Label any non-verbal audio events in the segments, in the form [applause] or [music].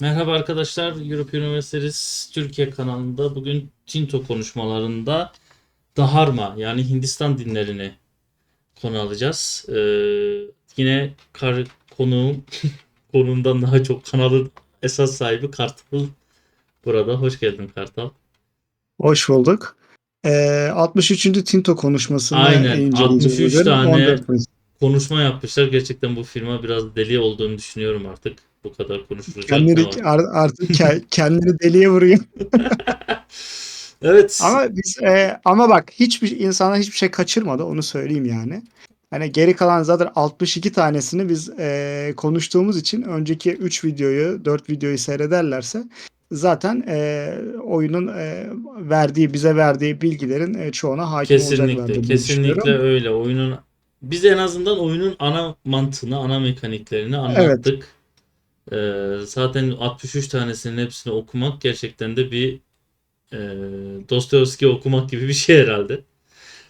Merhaba arkadaşlar, Europe Üniversitesi Türkiye kanalında bugün Tinto konuşmalarında Dharma yani Hindistan dinlerini konu alacağız. Ee, yine kar, konuğum [laughs] konuğumdan daha çok kanalın esas sahibi Kartal burada. Hoş geldin Kartal. Hoş bulduk. Ee, 63. Tinto konuşmasını Aynen, inceleyeceğiz 63 bugün. tane 14 Mayıs. Konuşma yapmışlar. Gerçekten bu firma biraz deli olduğunu düşünüyorum artık. Bu kadar konuşulacak ar- artık ke- [laughs] kendini deliye vuruyor. [laughs] Evet. Ama biz e, ama bak hiçbir insana hiçbir şey kaçırmadı onu söyleyeyim yani. Hani geri kalan zaten 62 tanesini biz e, konuştuğumuz için önceki 3 videoyu 4 videoyu seyrederlerse zaten e, oyunun e, verdiği bize verdiği bilgilerin e, çoğuna hakim Kesinlikle, diye kesinlikle öyle. Oyunun biz en azından oyunun ana mantığını, ana mekaniklerini anlattık. Ee, zaten 63 tanesinin hepsini okumak gerçekten de bir e, Dostoyevski okumak gibi bir şey herhalde.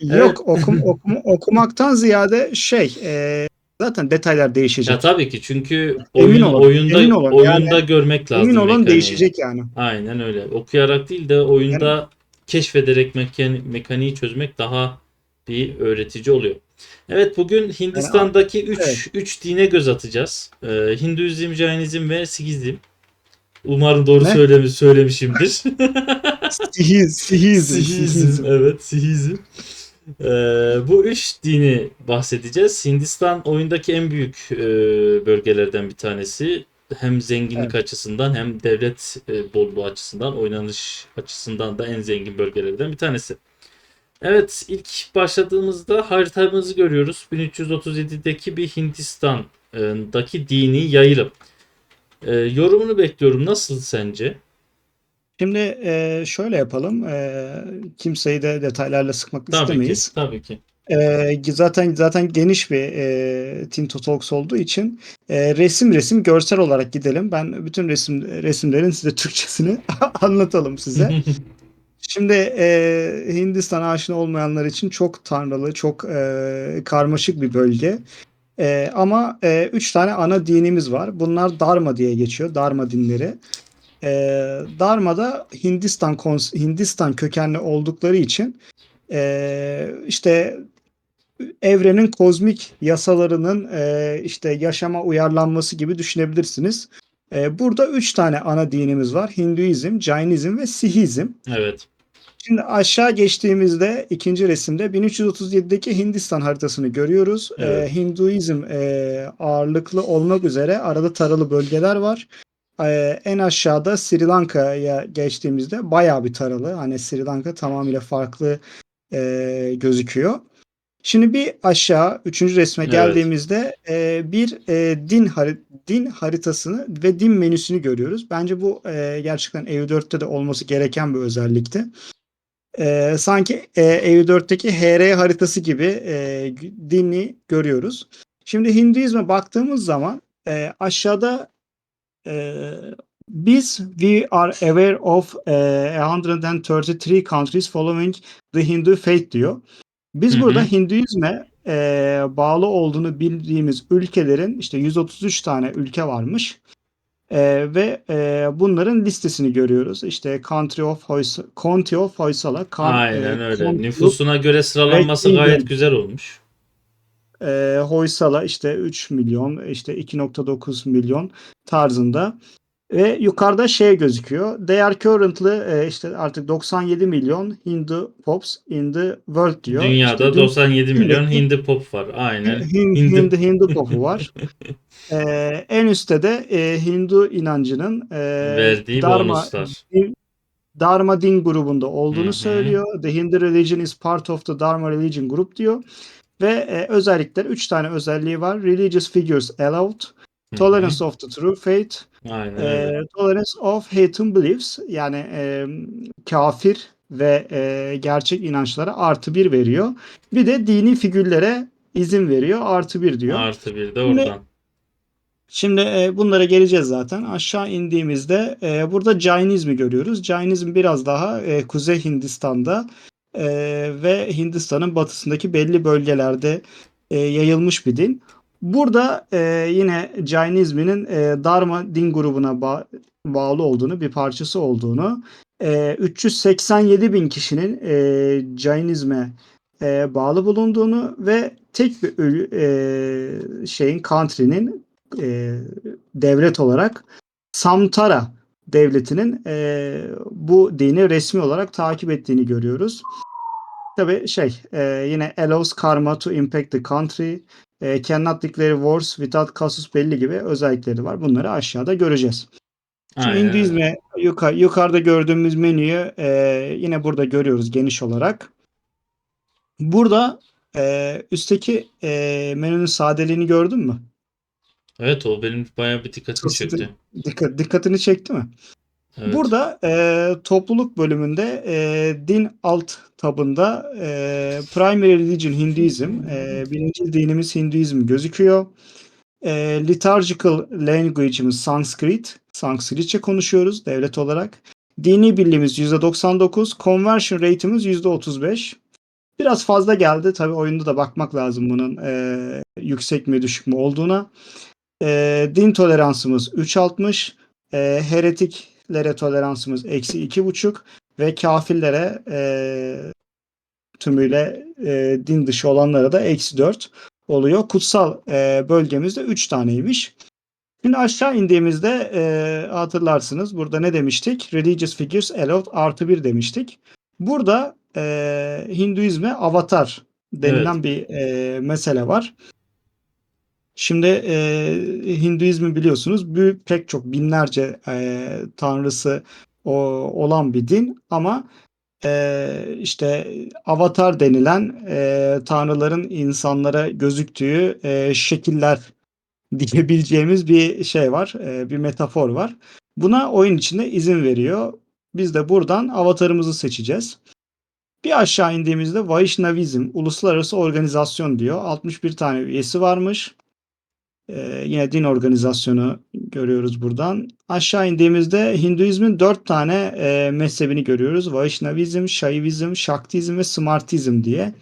Yok okum, [laughs] okum, okumaktan ziyade şey e, zaten detaylar değişecek. Ya tabii ki çünkü Emin oyun olun, oyunda emin olun. oyunda görmek lazım Emin olun değişecek yani. Aynen öyle. Okuyarak değil de oyunda keşfederek mekan, mekaniği çözmek daha bir öğretici oluyor. Evet bugün Hindistan'daki 3 evet. 3 dine göz atacağız. Ee, Hinduizm, Jainizm ve Sikizm. Umarım doğru Ne? söylemi söylemişimdir. [laughs] Sihiz, sihizm, Sihizm, evet, Sihizm. Ee, bu üç dini bahsedeceğiz. Hindistan oyundaki en büyük e, bölgelerden bir tanesi. Hem zenginlik açısından hem devlet e, bolluğu açısından, oynanış açısından da en zengin bölgelerden bir tanesi. Evet, ilk başladığımızda haritamızı görüyoruz. 1337'deki bir Hindistan'daki dini yayılım. Ee, yorumunu bekliyorum. Nasıl sence? Şimdi e, şöyle yapalım. E, kimseyi de detaylarla sıkmak Tabii istemeyiz. ki, tabii ki. E, zaten zaten geniş bir e, Tinto Talks olduğu için e, resim resim görsel olarak gidelim. Ben bütün resim resimlerin size Türkçesini [laughs] anlatalım size. [laughs] Şimdi e, Hindistan aşina olmayanlar için çok tanrılı, çok e, karmaşık bir bölge. E, ama e, üç tane ana dinimiz var. Bunlar Dharma diye geçiyor. Dharma dinleri. E, Dharma'da Hindistan kons- Hindistan kökenli oldukları için e, işte evrenin kozmik yasalarının e, işte yaşama uyarlanması gibi düşünebilirsiniz. E, burada üç tane ana dinimiz var. Hinduizm, Jainizm ve Sihizm. Evet. Şimdi aşağı geçtiğimizde ikinci resimde 1337'deki Hindistan haritasını görüyoruz. Evet. Ee, Hinduizm e, ağırlıklı olmak üzere arada taralı bölgeler var. Ee, en aşağıda Sri Lanka'ya geçtiğimizde bayağı bir taralı. Hani Sri Lanka tamamıyla farklı e, gözüküyor. Şimdi bir aşağı üçüncü resme Evet. geldiğimizde e, bir e, din hari- din haritasını ve din menüsünü görüyoruz. Bence bu e, gerçekten EU4'te de olması gereken bir özellikti. Ee, sanki e, EU4'teki HR haritası gibi e, dini görüyoruz. Şimdi Hinduizme baktığımız zaman e, aşağıda e, biz we are aware of e, 133 countries following the Hindu faith diyor. Biz Hı hı. burada Hinduizme e, bağlı olduğunu bildiğimiz ülkelerin işte 133 tane ülke varmış. Ee, ve e, bunların listesini görüyoruz. İşte Country of Hoysala, County of Hoysala, Kan- Aynen e, öyle. Nüfusuna göre sıralanması Red gayet Indian. güzel olmuş. e, Hoysala işte 3 milyon, işte 2.9 milyon tarzında. Ve yukarıda şey gözüküyor. They are currently e, işte artık 97 milyon Hindu pops in the world diyor. Dünyada İşte dün- 97 milyon dünyadaki- Hindi pop var. Aynen. Hin- Hindi- Hindu, Hindu popu var. Ee, [laughs] en üstte de e, Hindu inancının e, Verdiği Dharma, bonuslar. Dharma din grubunda olduğunu Hı hı. söylüyor. The Hindu religion is part of the Dharma religion group diyor. Ve e, özellikler 3 tane özelliği var. Religious figures allowed, Tolerance of the true faith, Aynen e, tolerance of hating beliefs yani e, kafir ve e, gerçek inançlara artı bir veriyor. Bir de dini figürlere izin veriyor artı bir diyor. Artı bir de Şimdi- oradan. Şimdi e, bunlara geleceğiz zaten. Aşağı indiğimizde e, burada Jainizmi görüyoruz. Jainizm biraz daha e, Kuzey Hindistan'da e, ve Hindistan'ın batısındaki belli bölgelerde e, yayılmış bir din. Burada e, yine Jainizm'in e, Dharma din grubuna ba- bağlı olduğunu, bir parçası olduğunu, e, 387 bin kişinin e, Jainizme e, bağlı bulunduğunu ve tek bir e, şeyin country'nin e, devlet olarak Samtara devletinin e, bu dini resmi olarak takip ettiğini görüyoruz. Tabi şey e, yine allows karma to impact the country, e, cannot declare wars without casus belli gibi özellikleri var. Bunları aşağıda göreceğiz. Şimdi Aynen. Hinduizm'e yukarı, yukarıda gördüğümüz menüyü e, yine burada görüyoruz geniş olarak. Burada e, üstteki e, menünün sadeliğini gördün mü? Evet o benim bayağı bir dikkatimi çekti. Dikkat, dikkatini çekti mi? Evet. Burada e, topluluk bölümünde e, din alt tabında e, primary religion Hinduizm, e, birinci dinimiz Hinduizm gözüküyor. E, liturgical language'imiz Sanskrit, Sanskritçe konuşuyoruz devlet olarak. Dini birliğimiz %99, conversion rate'imiz %35. Biraz fazla geldi. Tabii oyunda da bakmak lazım bunun e, yüksek mi düşük mü olduğuna. E, din toleransımız 3.60. E, heretiklere toleransımız eksi 2.5 ve kafirlere e, tümüyle e, din dışı olanlara da eksi 4 oluyor. Kutsal e, bölgemizde 3 taneymiş. Şimdi aşağı indiğimizde e, hatırlarsınız burada ne demiştik? Religious figures allowed artı 1 demiştik. Burada e, Hinduizme avatar denilen bir e, mesele var. Şimdi e, Hinduizmi biliyorsunuz büyük pek çok binlerce e, tanrısı o, olan bir din ama e, işte avatar denilen e, tanrıların insanlara gözüktüğü e, şekiller [laughs] diyebileceğimiz bir şey var, e, bir metafor var. Buna oyun içinde izin veriyor. Biz de buradan avatarımızı seçeceğiz. Bir aşağı indiğimizde Vaishnavizm uluslararası organizasyon diyor. 61 tane üyesi varmış. Ee, yine din organizasyonu görüyoruz buradan. Aşağı indiğimizde Hinduizmin 4 tane e, mezhebini görüyoruz. Vaishnavizm, Şaivizm, Shaktizm ve Smartizm diye.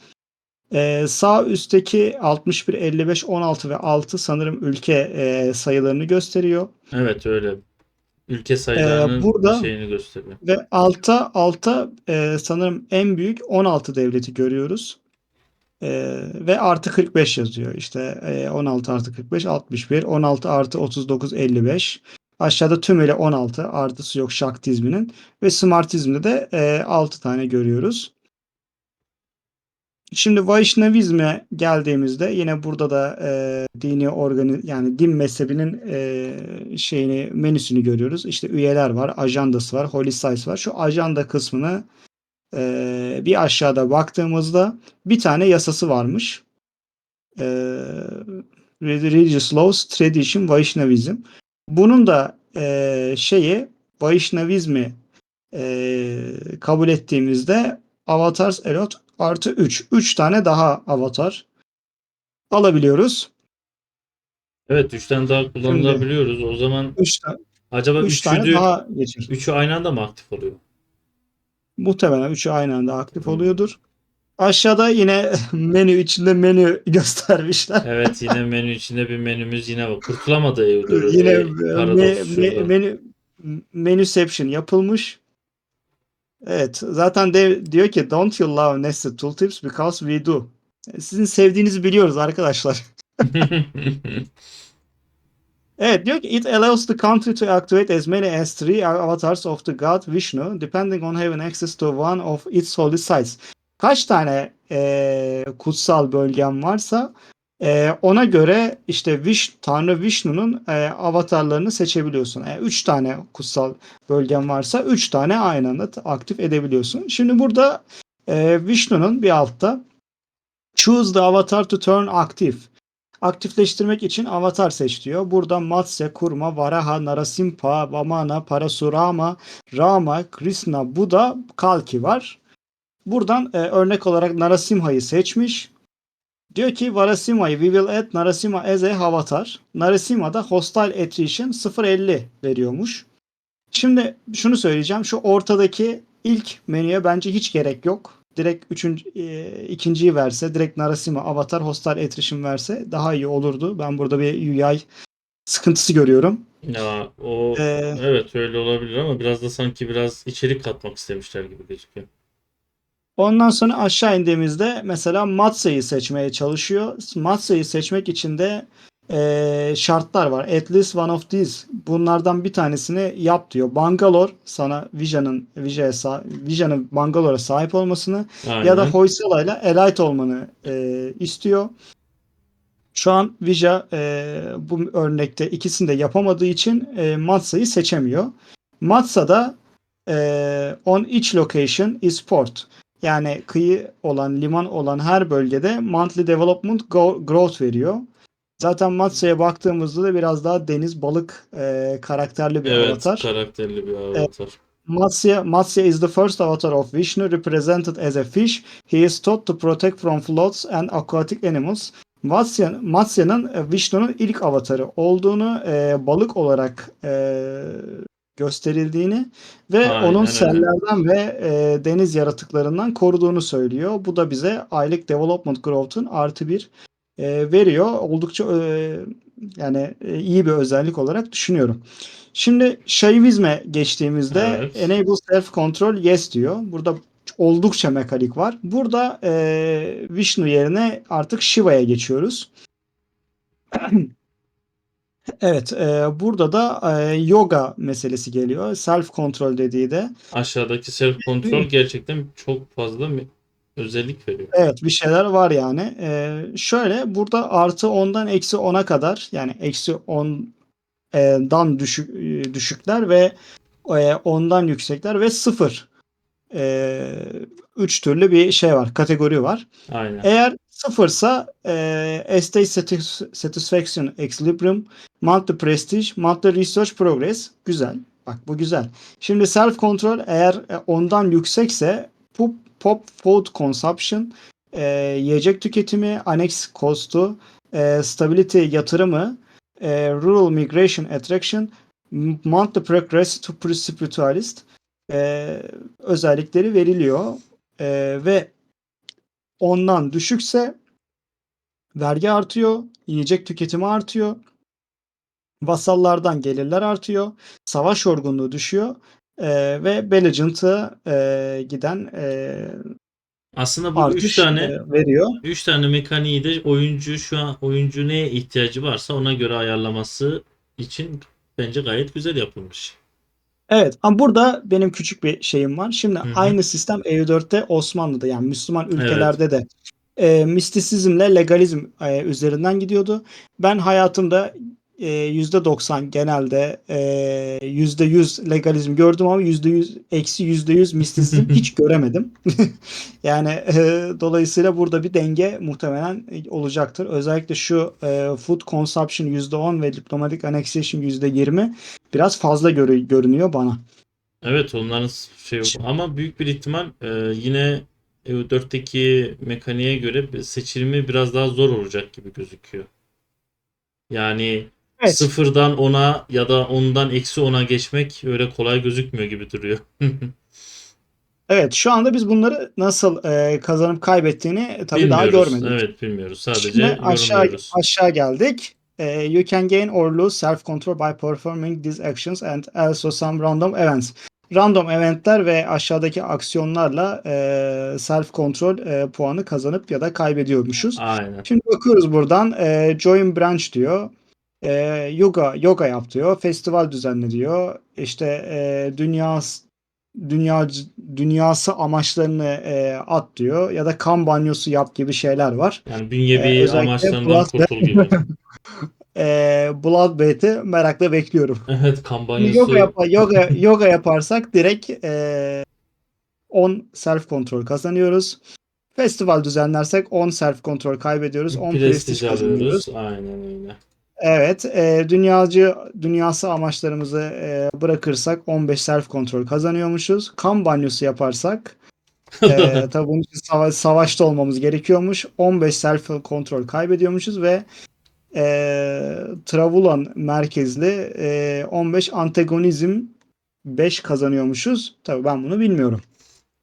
Ee, sağ üstteki 61, 55, 16 ve 6 sanırım ülke e, sayılarını gösteriyor. Evet öyle. Ülke sayılarının Ee, burada- şeyini gösteriyor. Ve alta alta e, sanırım en büyük 16 devleti görüyoruz. E, ve artı 45 yazıyor. İşte e, 16 artı 45 61 16 artı 39 55. Aşağıda tümüyle 16 artısı yok Şaktizminin ve Smartizm'de de e, 6 tane görüyoruz. Şimdi Vaishnavizm'e geldiğimizde yine burada da e, dini organi yani din mezhebinin e, şeyini menüsünü görüyoruz. İşte üyeler var, ajandası var, holy sites var. Şu ajanda kısmını e, bir aşağıda baktığımızda bir tane yasası varmış. E, Religious Laws, Tradition, Vaishnavism. Bunun da e, şeyi Vaishnavizmi e, kabul ettiğimizde Avatars Elot artı 3. 3 tane daha avatar alabiliyoruz. Evet üçten daha kullanılabiliyoruz. O zaman 3 tane, acaba üç tane daha geçer. üçü aynı anda mı aktif oluyor? Muhtemelen 3'ü aynı anda aktif oluyordur. Aşağıda yine [laughs] menü içinde menü göstermişler. Evet yine [laughs] menü içinde bir menümüz yine var. Kurtulamadı Eudor. Yine e, me- me- menü menüception yapılmış. Evet, zaten de diyor ki don't you love nested tooltips because we do. Sizin sevdiğinizi biliyoruz arkadaşlar. [laughs] Evet diyor ki it allows the country to activate as many as three avatars of the god Vishnu depending on having access to one of its holy sites. Kaç tane eee, kutsal bölgem varsa eee, ona göre işte Viş, Tanrı Vishnu'nun eee, avatarlarını seçebiliyorsun. Eğer 3 tane kutsal bölgen varsa 3 tane aynı anda aktif edebiliyorsun. Şimdi burada eee Vishnu'nun bir altta choose the avatar to turn active aktifleştirmek için avatar seç diyor. Burada Matsya, Kurma, Varaha, Narasimha, Vamana, Parasurama, Rama, Krishna, Buddha, Kalki var. Buradan e, örnek olarak Narasimha'yı seçmiş. Diyor ki Varasimha'yı we will add Narasimha as a avatar. Narasimha'da hostile attrition 0.50 veriyormuş. Şimdi şunu söyleyeceğim. Şu ortadaki ilk menüye bence hiç gerek yok. Direkt üçüncü, e, ikinciyi verse, direkt Narasimha, Avatar, Hostile Attrition verse daha iyi olurdu. Ben burada bir UI sıkıntısı görüyorum. Ya o Ee, evet öyle olabilir ama biraz da sanki biraz içerik katmak istemişler gibi gözüküyor. Ondan sonra aşağı indiğimizde mesela Matsa'yı seçmeye çalışıyor. Matsa'yı seçmek için de eee, şartlar var. At least one of these. Bunlardan bir tanesini yap diyor. Bangalore sana Vision'a sa- Vision'ın Bangalore'a sahip olmasını ya da Aynen. Hoysala ile Elite olmanı eee, istiyor. Şu an Vija eee, bu örnekte ikisini de yapamadığı için eee Matsa'yı seçemiyor. Matsa'da eee, on each location is port. Yani kıyı olan, liman olan her bölgede monthly development growth veriyor. Zaten Matsa'ya baktığımızda da biraz daha deniz balık eee, karakterli bir Evet, avatar. karakterli bir avatar. Matsya, Matsya is the first avatar of Vishnu represented as a fish. He is taught to protect from floods and aquatic animals. Matsya, Matsya'nın e, Vishnu'nun ilk avatarı olduğunu, e, balık olarak e, gösterildiğini ve Aynen onun sellerden ve e, deniz yaratıklarından koruduğunu söylüyor. Bu da bize aylık development growth'un artı bir e, veriyor. Oldukça e, yani e, iyi bir özellik olarak düşünüyorum. Şimdi Şaivizme geçtiğimizde Evet. enable self control yes diyor. Burada oldukça mekanik var. Burada e, Vishnu yerine artık Shiva'ya geçiyoruz. [clears throat] Evet, e, burada da e, yoga meselesi geliyor. Self control dediği de Aşağıdaki self kontrol [clears throat] gerçekten çok fazla özellik veriyor. Evet bir şeyler var yani. Ee, şöyle burada artı 10'dan eksi 10'a kadar yani eksi 10'dan düşük, e, düşükler ve e, 10'dan yüksekler ve 0. Ee, üç türlü bir şey var, kategori var. Aynen. Eğer sıfırsa e, estate satis- satisfaction equilibrium, monthly prestige, monthly research progress güzel. Bak bu güzel. Şimdi self control eğer e, ondan yüksekse pop, pop food consumption, e, yiyecek tüketimi, annex costu, e, stability yatırımı, e, rural migration attraction, monthly progress to spiritualist e, özellikleri veriliyor. E, ve ondan düşükse vergi artıyor, yiyecek tüketimi artıyor, vasallardan gelirler artıyor, savaş yorgunluğu düşüyor e, ve Belligent'a e, giden e, Aslında bu artış üç tane veriyor. üç tane mekaniği de oyuncu şu an oyuncu neye ihtiyacı varsa ona göre ayarlaması için bence gayet güzel yapılmış. Evet ama burada benim küçük bir şeyim var. Şimdi Hı hı. aynı sistem EU4'te Osmanlı'da yani Müslüman ülkelerde de e, mistisizmle legalizm e, üzerinden gidiyordu. Ben hayatımda e, %90 genelde e, %100 legalizm gördüm ama %100 eksi %100 mistisizm [laughs] hiç göremedim. [laughs] yani e, dolayısıyla burada bir denge muhtemelen olacaktır. Özellikle şu e, food consumption %10 ve diplomatic annexation %20 biraz fazla görü- görünüyor bana. Evet onların şey yok. Ama büyük bir ihtimal e, yine EU4'teki mekaniğe göre seçilimi biraz daha zor olacak gibi gözüküyor. Yani Evet. sıfırdan 10'a ya da ondan eksi 10'a geçmek öyle kolay gözükmüyor gibi duruyor. [laughs] Evet, şu anda biz bunları nasıl e, kazanıp kaybettiğini tabii daha görmedik. Evet bilmiyoruz. Sadece Şimdi aşağı aşağı geldik. E, you can gain or lose self control by performing these actions and also some random events. Random eventler ve aşağıdaki aksiyonlarla e, self control e, puanı kazanıp ya da kaybediyormuşuz. Aynen. Şimdi bakıyoruz buradan e, join branch diyor. E, yoga yoga yap diyor. Festival düzenle diyor. İşte e, dünya dünya dünyası amaçlarını e, at diyor ya da kan banyosu yap gibi şeyler var. Yani bünyevi Ee, amaçlarından Blood- kurtul gibi. [laughs] E, Bloodbath'i merakla bekliyorum. Evet Şimdi kampanyası. yoga, yap yoga yoga yaparsak direkt e, 10 self control kazanıyoruz. Festival düzenlersek 10 self control kaybediyoruz. 10 Prestij prestij kazanıyoruz. Aynen öyle. Evet, e, dünyacı dünyası amaçlarımızı e, bırakırsak 15 self kontrol kazanıyormuşuz. Kan banyosu yaparsak e, [laughs] tabii bunun için sava- savaşta olmamız gerekiyormuş. 15 self kontrol kaybediyormuşuz ve e, Travulan merkezli e, 15 antagonizm 5 kazanıyormuşuz. Tabii ben bunu bilmiyorum.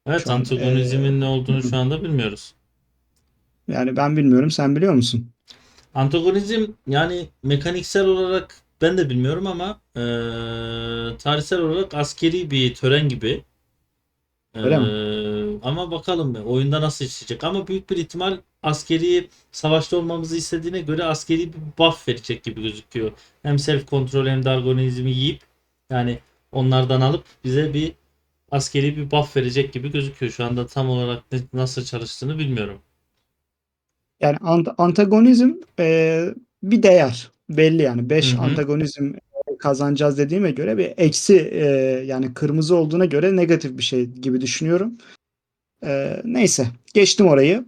Evet Şu an, antagonizmin ne olduğunu şu anda bilmiyoruz. Yani ben bilmiyorum, sen biliyor musun? Antagonizm yani mekaniksel olarak ben de bilmiyorum ama e, tarihsel olarak askeri bir tören gibi. Öyle mi? E, ama bakalım be, oyunda nasıl işleyecek. Ama büyük bir ihtimal askeri savaşta olmamızı istediğine göre askeri bir buff verecek gibi gözüküyor. Hem self kontrol hem de argonizmi yiyip yani onlardan alıp bize bir askeri bir buff verecek gibi gözüküyor. Şu anda tam olarak ne- nasıl çalıştığını bilmiyorum. Yani ant- antagonizm e, bir değer. Belli yani. 5 Hı hı. antagonizm kazanacağız dediğime göre bir eksi e, yani kırmızı olduğuna göre negatif bir şey gibi düşünüyorum. E, neyse. Geçtim orayı.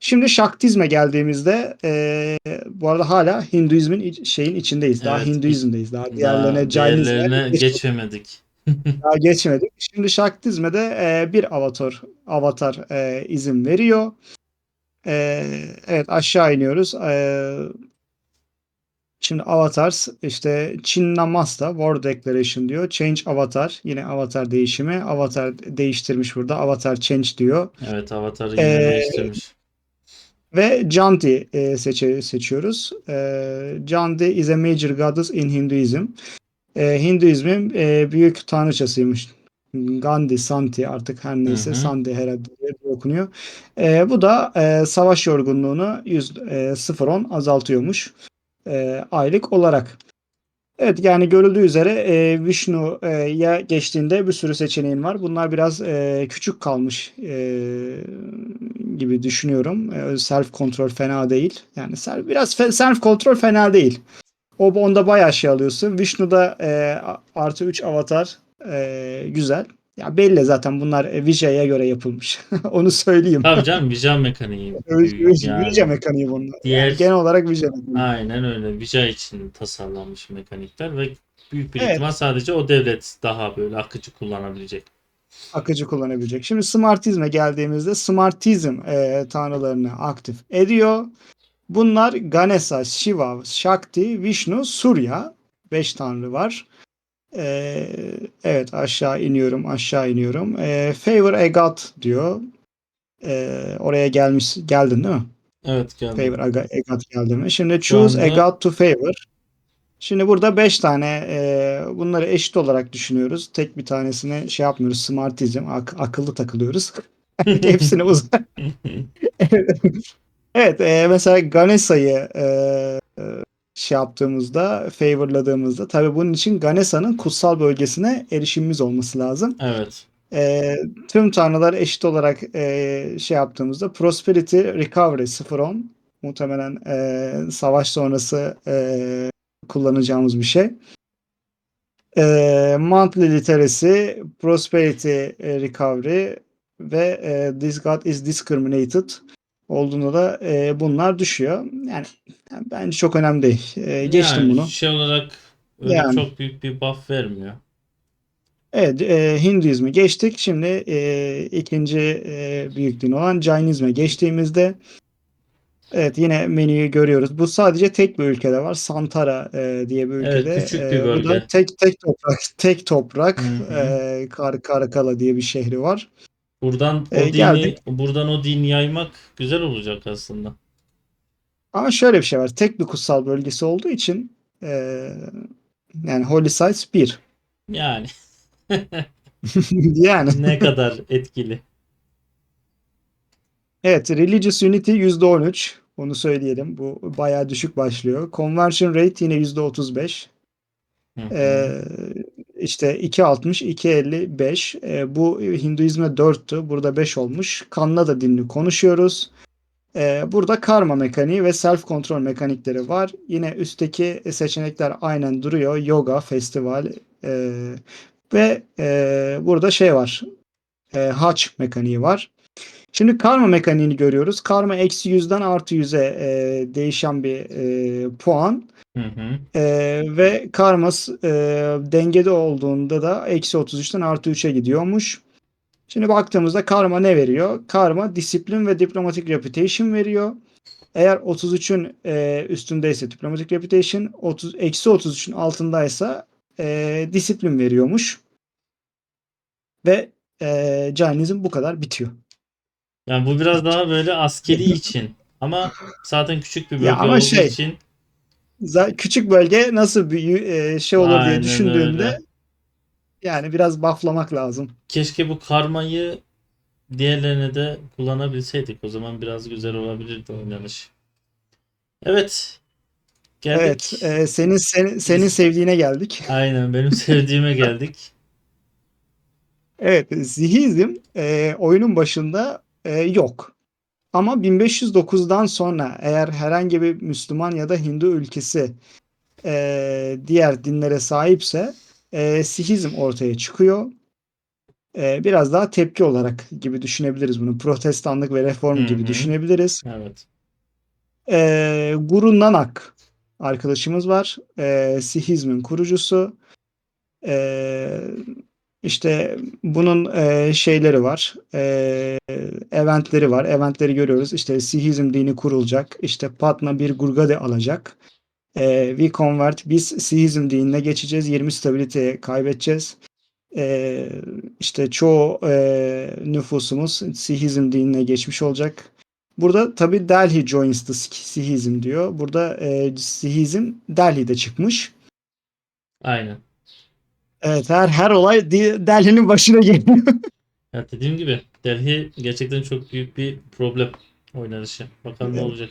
Şimdi Şaktizme geldiğimizde e, bu arada hala Hinduizmin şeyin içindeyiz. Daha Evet. Hinduizmdeyiz. Daha diğerlerine diğerlerine geç- geçemedik. [laughs] daha geçmedik. Şimdi Şaktizme'de e, bir avatar avatar e, izin veriyor. E, evet aşağı iniyoruz. E, şimdi avatars işte Chinnamasta War Declaration diyor. Change avatar. Yine avatar değişimi. Avatar değiştirmiş burada. Avatar change diyor. Evet avatarı yine Ee, değiştirmiş. Ve Janti e, seçe, seçiyoruz. E, Janti is a major goddess in Hinduism. E, Hinduizmin e, büyük tanrıçasıymış. Gandhi, Santi artık her neyse Hı hı. Sandi herhalde okunuyor. E, bu da e, savaş yorgunluğunu 100, e, 0.10 azaltıyormuş e, aylık olarak. Evet yani görüldüğü üzere e, Vishnu'ya geçtiğinde bir sürü seçeneğin var. Bunlar biraz e, küçük kalmış e, gibi düşünüyorum. E, self kontrol fena değil. Yani self, biraz fe- self kontrol fena değil. O onda bayağı şey alıyorsun. Vishnu'da e, artı 3 avatar e, güzel. Ya belli zaten bunlar e, Vijay'a göre yapılmış. [laughs] Onu söyleyeyim. Tabii canım mekaniği [laughs] Vijay büyük yani. Vijay mekaniği bunlar. Diğer- Yani genel olarak Vijay mekaniği. Aynen öyle. Vijay için tasarlanmış mekanikler ve büyük bir Evet. ihtimal sadece o devlet daha böyle akıcı kullanabilecek. akıcı kullanabilecek. Şimdi Smartizm'e geldiğimizde Smartizm e, tanrılarını aktif ediyor. Bunlar Ganesha, Shiva, Shakti, Vishnu, Surya. 5 tanrı var. E, evet aşağı iniyorum aşağı iniyorum. E, favor a god diyor. E, oraya gelmiş geldin değil mi? Evet geldi. Favor a god, a god geldi mi? Şimdi choose anda- a god to favor. Şimdi burada 5 tane e, bunları eşit olarak düşünüyoruz. Tek bir tanesini şey yapmıyoruz. Smartizm, ak- akıllı takılıyoruz. [laughs] Hepsini uz. [laughs] [laughs] evet, e, mesela Ganesha'yı e, e, şey yaptığımızda, favorladığımızda tabii bunun için Ganesha'nın kutsal bölgesine erişimimiz olması lazım. Evet. E, tüm tanrılar eşit olarak e, şey yaptığımızda Prosperity Recovery 0-10 muhtemelen e, savaş sonrası e, kullanacağımız bir şey. E, monthly Literacy, Prosperity e, Recovery ve e, This God is Discriminated olduğunda da e, bunlar düşüyor. Yani, yani bence çok önemli değil. E, geçtim yani bunu. Şey olarak öyle Yani. çok büyük bir buff vermiyor. Evet, e, Hinduizmi geçtik. Şimdi e, ikinci e, büyük din olan Jainizme geçtiğimizde evet yine menüyü görüyoruz. Bu sadece tek bir ülkede var. Santara e, diye bir Evet, ülkede. küçük E, bir Bu bölge. da tek tek toprak, [laughs] tek toprak Hı hı. e, Kar Karakala diye bir şehri var. Buradan o E, dini geldik. buradan o dini yaymak güzel olacak aslında. Ama şöyle bir şey var. Tek bir kutsal bölgesi olduğu için e, yani Holy Sites 1. Yani [laughs] yani ne kadar etkili. Evet, Religious Unity %13. Onu söyleyelim. Bu bayağı düşük başlıyor. Conversion rate yine %35. Hı hı. Ee, işte 2.60, 2.55. Ee, bu Hinduizme 4'tü. Burada 5 olmuş. Kanla da dinli konuşuyoruz. Ee, burada karma mekaniği ve self kontrol mekanikleri var. Yine üstteki seçenekler aynen duruyor. Yoga, festival ee, ve ee, burada şey var. Haç mekaniği var. Şimdi karma mekaniğini görüyoruz. Karma eksi 100'den artı 100'e e, değişen bir e, puan. Hı hı. E, ve karmas e, dengede olduğunda da eksi 33'ten artı 3'e gidiyormuş. Şimdi baktığımızda karma ne veriyor? Karma disiplin ve diplomatik reputation veriyor. Eğer 33'ün e, üstündeyse diplomatik reputation, 30, eksi 33'ün altındaysa e, disiplin veriyormuş. Ve e, Jainizm bu kadar bitiyor. Yani bu biraz daha böyle askeri [laughs] için. Ama zaten küçük bir bölge Ya ama olduğu şey- için küçük bölge nasıl bir e, şey olur Aynen diye düşündüğünde öyle. yani biraz bufflamak lazım. Keşke bu karmayı diğerlerine de kullanabilseydik. O zaman biraz güzel olabilirdi oynanış. Evet. Geldik. Evet, e, senin senin, senin sevdiğine geldik. [laughs] Aynen benim sevdiğime geldik. Evet, Zihizm e, oyunun başında e, yok. Ama 1509'dan sonra eğer herhangi bir Müslüman ya da Hindu ülkesi e, diğer dinlere sahipse e, Sihizm ortaya çıkıyor. E, biraz daha tepki olarak gibi düşünebiliriz bunu. Protestanlık ve reform Hı gibi düşünebiliriz. Evet. E, Guru Nanak arkadaşımız var. E, Sihizmin kurucusu. E, işte bunun e, şeyleri var. E, eventleri var. Eventleri görüyoruz. İşte Sihizm dini kurulacak. İşte Patna bir Gurgade alacak. E, we convert. Biz Sihizm dinine geçeceğiz. 20 stabilite kaybedeceğiz. E, işte çoğu e, nüfusumuz Sihizm dinine geçmiş olacak. Burada tabi Delhi joins the Sihizm diyor. Burada e, Sihizm Delhi'de çıkmış. Aynen. Evet her her olay Delhi'nin başına geliyor. Ya dediğim gibi Delhi gerçekten çok büyük bir problem oynanışı. Bakalım ne Evet. olacak.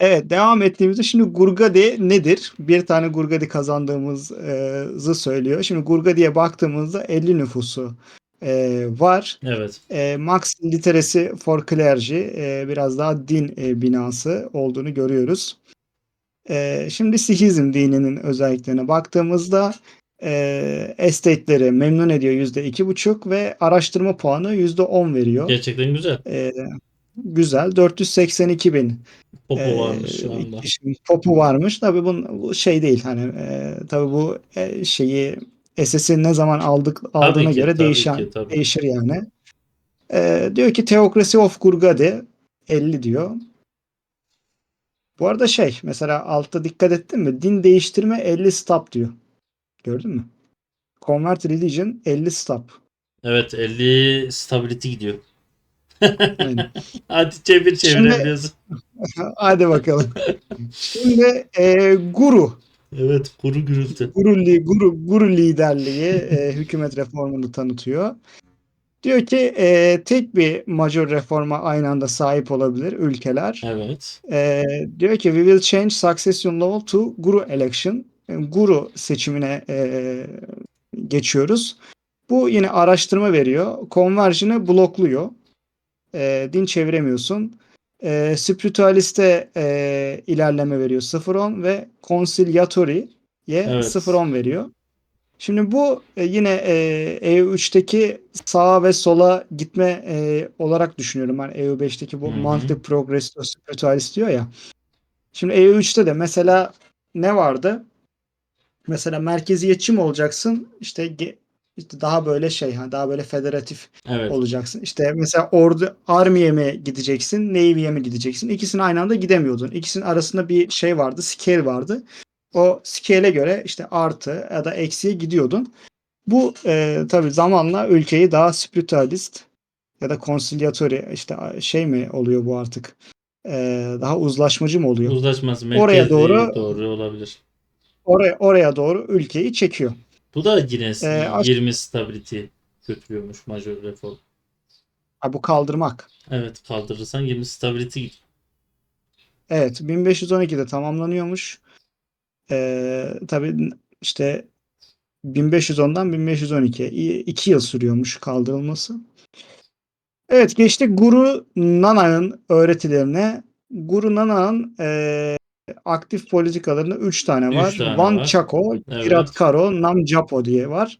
Evet devam ettiğimizde şimdi Gurgadi nedir? Bir tane Gurgadi kazandığımızı söylüyor. Şimdi Gurgadi'ye baktığımızda 50 nüfusu e, var. Evet. E, Max Literacy for Clergy e, biraz daha din e, binası olduğunu görüyoruz. E, şimdi Sihizm dininin özelliklerine baktığımızda e, estate'leri memnun ediyor %2,5 ve araştırma puanı %10 veriyor. Gerçekten güzel. E, güzel. 482 bin Popo ee, varmış şu anda. kişinin popu varmış. Tabii bunun, bu şey değil hani e, tabii bu e, şeyi SS'i ne zaman aldık aldığına ki, göre tabii değişen ki, tabii. değişir yani. Ee, diyor ki Theocracy of Gurgadi 50 diyor. Bu arada şey mesela altta dikkat ettin mi? Din değiştirme 50 stop diyor. Gördün mü? Convert religion 50 stop. Evet 50 stability gidiyor. Aynen. [laughs] Hadi çevir Şimdi- çevirebiliyorsun. [laughs] Hadi bakalım. Şimdi e, guru Evet kuru gürültü. guru, guru, guru liderliği e, hükümet reformunu tanıtıyor. Diyor ki e, tek bir major reforma aynı anda sahip olabilir ülkeler. Evet. E, diyor ki we will change succession law to guru election. E, Guru seçimine e, geçiyoruz. Bu yine araştırma veriyor. Conversion'ı blokluyor. E, din çeviremiyorsun. E, spiritualiste e, ilerleme veriyor 0-10 ve conciliatory'ye Evet. 0-10 veriyor. Şimdi bu e, yine e, EU3'teki sağa ve sola gitme e, olarak düşünüyorum. Ben EU5'teki bu Hı hı. monthly progressive spiritualist diyor ya. Şimdi EU3'te de mesela ne vardı? Mesela merkeziyetçi mi olacaksın? İşte, işte daha böyle şey, ha, daha böyle federatif Evet. olacaksın. İşte mesela ordu Army'ye mi gideceksin, Navy'ye mi gideceksin? İkisini aynı anda gidemiyordun. İkisinin arasında bir şey vardı, scale vardı. O scale'e göre işte artı ya da eksiye gidiyordun. Bu e, tabii zamanla ülkeyi daha spiritualist ya da conciliatory işte şey mi oluyor bu artık? E, daha uzlaşmacı mı oluyor? Uzlaşması Oraya doğru- doğru olabilir. Oraya oraya doğru ülkeyi çekiyor. Bu da yine Ee, aş- 20 stability götürüyormuş major reform. Ha, bu kaldırmak. Evet kaldırırsan 20 stability. Evet 1512'de tamamlanıyormuş. Ee, tabii işte 1510'dan 1512'ye 2 yıl sürüyormuş kaldırılması. Evet geçtik Guru Nanak'ın öğretilerine. Guru Nanak'ın e, aktif politikalarında 3 tane Üç var. tane Van var. Chako, Evet. Kirat Karo, Nam Japo diye var.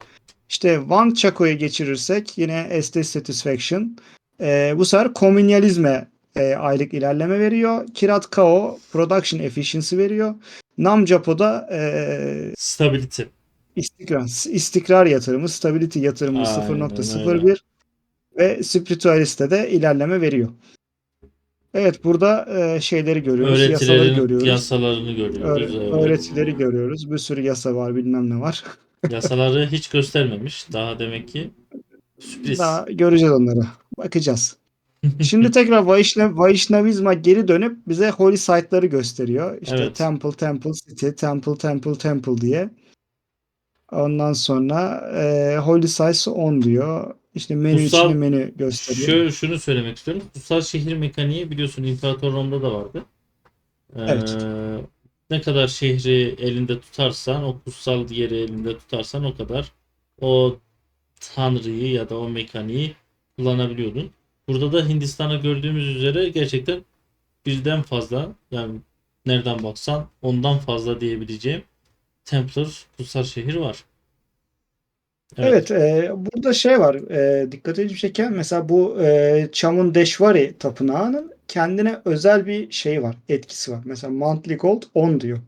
İşte Van Chako'yu geçirirsek yine Estate Satisfaction. E, bu sefer komünyalizme e, aylık ilerleme veriyor. Kirat Kao Production Efficiency veriyor. Nam Japo'da e, Stability. istikrar, istikrar yatırımı, stability yatırımı Aynen 0.01 ve spiritualiste de ilerleme veriyor. Evet burada e, şeyleri görüyoruz, yasaları görüyoruz. yasalarını görüyoruz. Öğre- evet. öğretileri görüyoruz. Bir sürü yasa var, bilmem ne var. [laughs] Yasaları hiç göstermemiş. Daha demek ki sürpriz. Daha göreceğiz onları. Bakacağız. [laughs] Şimdi tekrar Vaishnav, Vaishnavizm'a geri dönüp bize holy site'ları gösteriyor. İşte Evet. Temple, Temple City, Temple, Temple, Temple diye. Ondan sonra e, holy sites 10 diyor. İşte menü Kutsal- içini menü gösteriyor. Şöyle şunu söylemek istiyorum. Kutsal şehir mekaniği biliyorsun İmparator Rom'da da vardı. Ee, Evet. ne kadar şehri elinde tutarsan, o kutsal yeri elinde tutarsan o kadar o tanrıyı ya da o mekaniği kullanabiliyordun. Burada da Hindistan'a gördüğümüz üzere gerçekten birden fazla yani nereden baksan ondan fazla diyebileceğim Templar kutsal şehir var. Evet, e, burada şey var. E, dikkat edici çeken mesela bu e, Chamundeshwari tapınağının kendine özel bir şey var, etkisi var. Mesela monthly gold 10 diyor.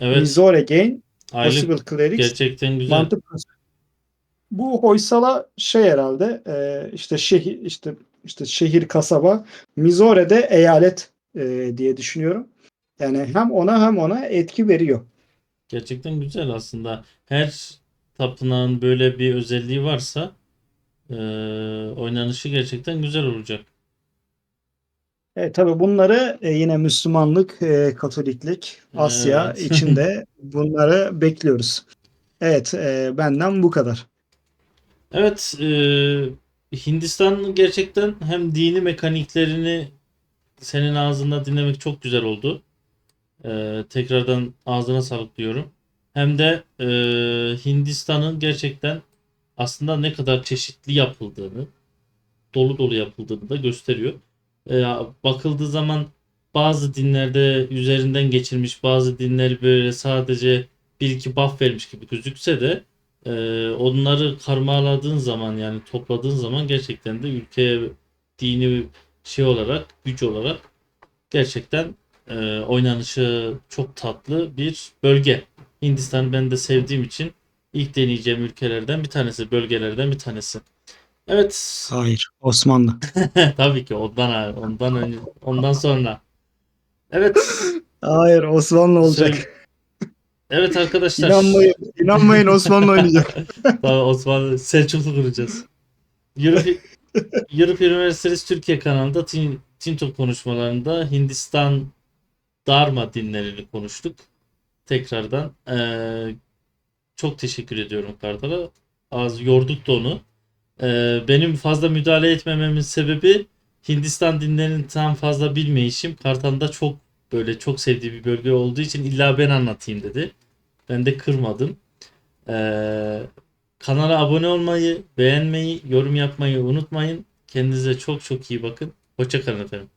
Evet, Mizore gain, aylık possible clerics, gerçekten güzel. mantık. Bu Hoysala şey herhalde e, işte şehir işte işte şehir kasaba Mizore'de eyalet e, diye düşünüyorum. Yani hem ona hem ona etki veriyor. Gerçekten güzel aslında. Her tapınağın böyle bir özelliği varsa eee, oynanışı gerçekten güzel olacak. Evet, tabii bunları e, yine Müslümanlık, e, Katoliklik, Asya Evet. [laughs] içinde bunları bekliyoruz. Evet, e, benden bu kadar. Evet, eee, Hindistan gerçekten hem dini mekaniklerini senin ağzından dinlemek çok güzel oldu. Eee, tekrardan ağzına sağlık diyorum. Hem de eee, Hindistan'ın gerçekten aslında ne kadar çeşitli yapıldığını, dolu dolu yapıldığını da gösteriyor. Eee, bakıldığı zaman bazı dinlerde üzerinden geçilmiş, bazı dinler böyle sadece bir iki buff vermiş gibi gözükse de eee, onları karmaladığın zaman yani topladığın zaman gerçekten de ülke dini şey olarak, güç olarak gerçekten eee, oynanışı çok tatlı bir bölge. Hindistan ben de sevdiğim için ilk deneyeceğim ülkelerden bir tanesi, bölgelerden bir tanesi. Evet, Hayır, Osmanlı. [laughs] tabii ki ondan ondan önce, ondan sonra. Evet, Hayır, Osmanlı olacak. Söyle- evet arkadaşlar. İnanmayın, inanmayın Osmanlı oynayacak. [laughs] Tamam Osmanlı Selçuklu kuracağız. Europe, Europe Üniversitesi Türkiye kanalında Tin, Tinto konuşmalarında Hindistan Dharma dinlerini konuştuk. Tekrardan eee, çok teşekkür ediyorum Kartal'a. Az yorduk da onu. Eee, benim fazla müdahale etmememin sebebi Hindistan dinlerini tam fazla bilmeyişim. Kartal'ın da çok böyle çok sevdiği bir bölge olduğu için illa ben anlatayım dedi. Ben de kırmadım. Eee Kanala abone olmayı, beğenmeyi, yorum yapmayı unutmayın. Kendinize çok çok iyi bakın. Hoşça kalın efendim.